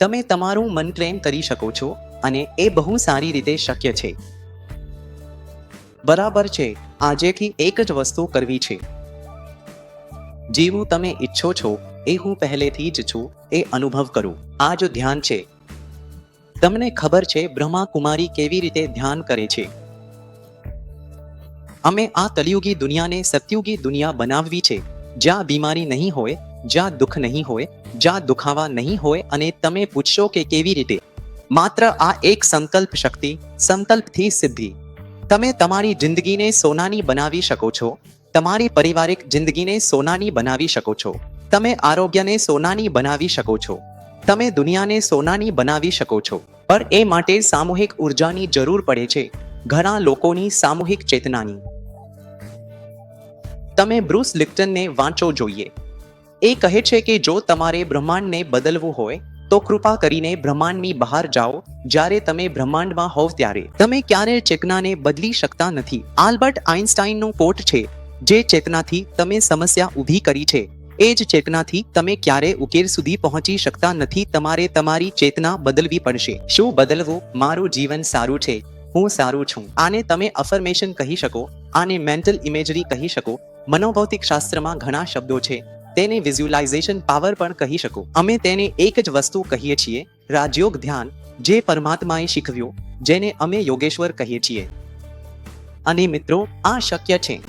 તમે તમારું મન પ્રેમ કરી શકો છો અને એ બહુ સારી રીતે શક્ય છે. બરાબર છે, આજેથી એક જ વસ્તુ કરવી છે. જેવું તમે ઈચ્છો છો, એ હું પહેલેથી જ છું, એ અનુભવ કરું. આ જ ધ્યાન છે. તમને ખબર છે બ્રહ્મા કુમારી કેવી રીતે ધ્યાન કરે છે? અમે આ કલિયુગી દુનિયાને સત્યુગી દુનિયા બનાવવી છે. જ્યાં બીમારી નહીં હોય જ્યાં દુઃખ નહીં હોય, જ્યાં દુખાવા નહીં હોય અને તમે પૂછશો કે કેવી રીતે? માત્ર આ એક સંકલ્પ શક્તિ, સંકલ્પથી સિદ્ધિ. તમે તમારી જિંદગીને સોનાની બનાવી શકો છો. તમારી પારિવારિક જિંદગીને સોનાની બનાવી શકો છો. તમે આરોગ્યને સોનાની બનાવી શકો છો. તમે દુનિયાને સોનાની બનાવી શકો છો. પણ એ માટે સામૂહિક ઉર્જાની જરૂર પડે છે. ઘણા લોકોની સામૂહિક ચેતનાની. તમે બ્રુસ લિપ્ટનને વાંચો જોઈએ. એ કહે છે કે જો તમારે બ્રહ્માંડને બદલવું હોય, તો કૃપા કરીને બ્રહ્માંડની બહાર જાઓ, જ્યારે તમે બ્રહ્માંડમાં હોવ ત્યારે. તમે ક્યારે ચેતનાને બદલી શકતા નથી. આલ્બર્ટ આઇન્સ્ટાઇનનું કોટ છે, જે ચેતનાથી તમે સમસ્યા ઊભી કરી છે. એ જ ચેતનાથી તમે ક્યારે ઉકેલ સુધી પહોંચી શકતા નથી, તમારે તમારી ચેતના બદલવી પડશે. શું બદલવું? મારું જીવન સારું છે. હું સારું છું. આને તમે અફર્મેશન કહી શકો, આને મેન્ટલ ઇમેજરી કહી શકો. મનોભૌતિક શાસ્ત્રમાં ઘણા શબ્દો છે. તેને વિઝ્યુલાઇઝેશન પાવર પણ કહી શકો. અમે તેને એક જ વસ્તુ કહીએ છીએ, રાજયોગ ધ્યાન, જે પરમાત્માએ શીખવ્યું, જેને અમે યોગેશ્વર કહીએ છીએ. અને મિત્રો, આ શક્ય છે.